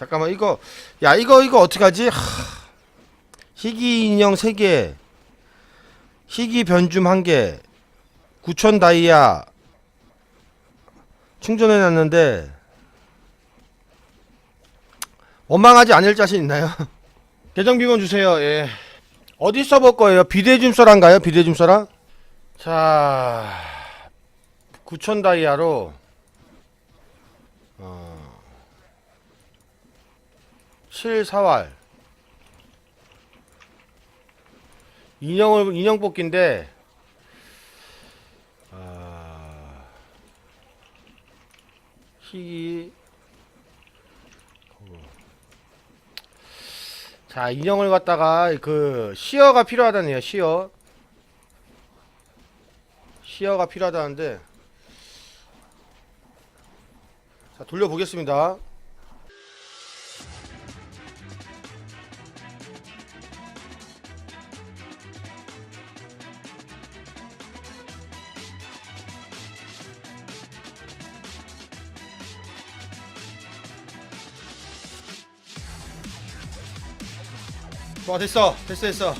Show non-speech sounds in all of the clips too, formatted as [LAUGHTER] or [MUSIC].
잠깐만 이거 야 이거 이거 어떡하지? 하... 희귀 인형 3개 희귀 변줌 1개 9천 다이아 충전해 놨는데 원망하지 않을 자신 있나요? [LAUGHS] 계정 비번 주세요. 예. 어디 써볼 거예요? 비대줌 써란가요? 비대줌 써라? 자, 9천 다이아로 7 4왈 인형을 인형 뽑기인데 아, 희귀. 자 인형을 갖다가 그 시어가 필요하다네요 시어. 시어가 필요하다는데. 자 돌려보겠습니다 와 됐어. 됐어 됐어.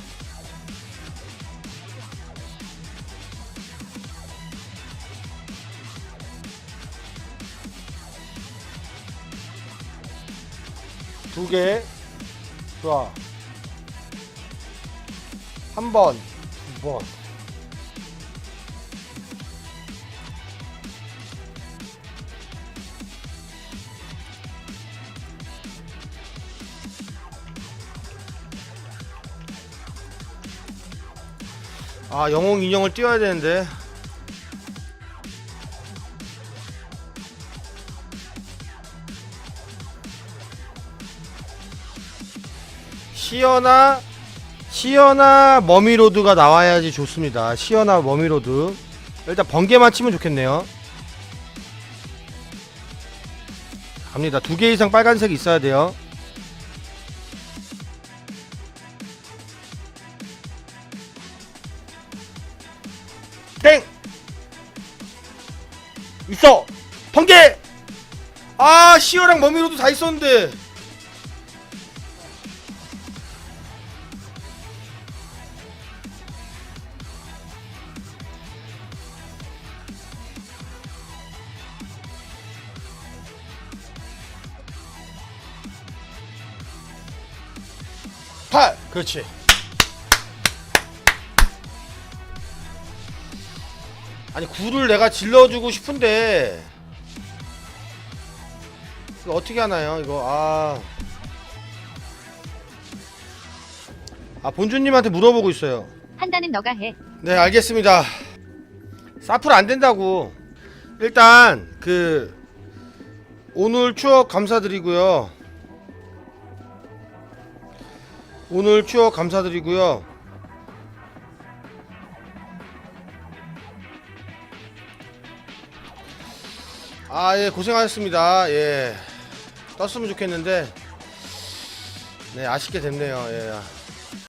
두 개. 좋아. 한 번. 두번 아 영웅 인형을 띄워야 되는데. 시어나 시어나 머미로드가 나와야지 좋습니다. 시어나 머미로드. 일단 번개만 치면 좋겠네요. 갑니다. 두 개 이상 빨간색이 있어야 돼요 땡! 있어! 번개! 아, 시어랑 머미로도 다 있었는데. 팔! 그렇지. 아니 굴을 내가 질러주고 싶은데. 이거 어떻게 하나요 이거? 아. 아 본주님한테 물어보고 있어요. 판단은 너가 해. 네 알겠습니다. 사풀 안 된다고. 일단 그 오늘 추억 감사드리고요. 오늘 추억 감사드리고요 아, 예, 고생하셨습니다. 예. 떴으면 좋겠는데, 네, 아쉽게 됐네요. 예.